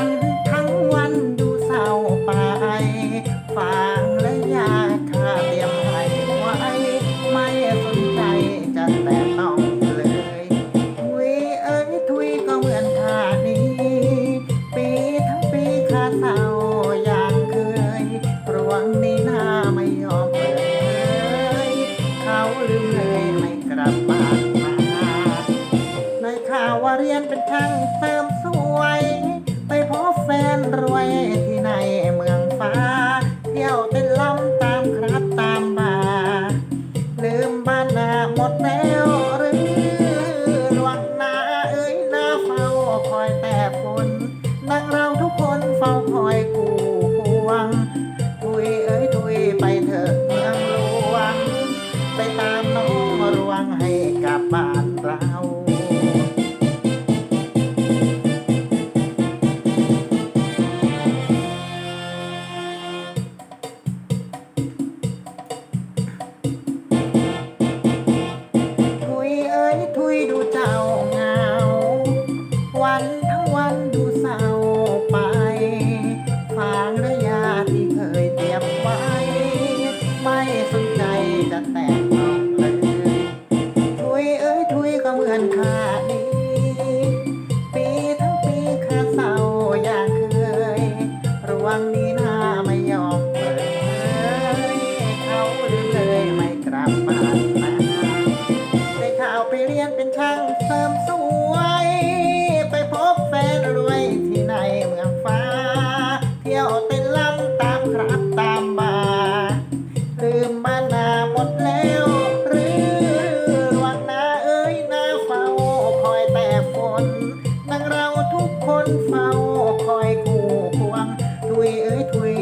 ันทั้งวันดูเศร้าไปฟางและยาคาเตรียมไว้ไว้ไม่สนใจจะแต่ต้องเลยทุยเอ้ยทุยก็เหมือนข้านี้ ปีทั้งปีข้าเศร้าอย่างเคยรวงนี้หน้าไม่ยอมเปิดเยเขาลืมเลยไม่กลับบ้านมาในข่าวว่าเรียนเป็นทั้งเติ เฝ้าคอย ดังเราทุกคนเฝ้าคอยคู่ควงถุยเอ้ยถุย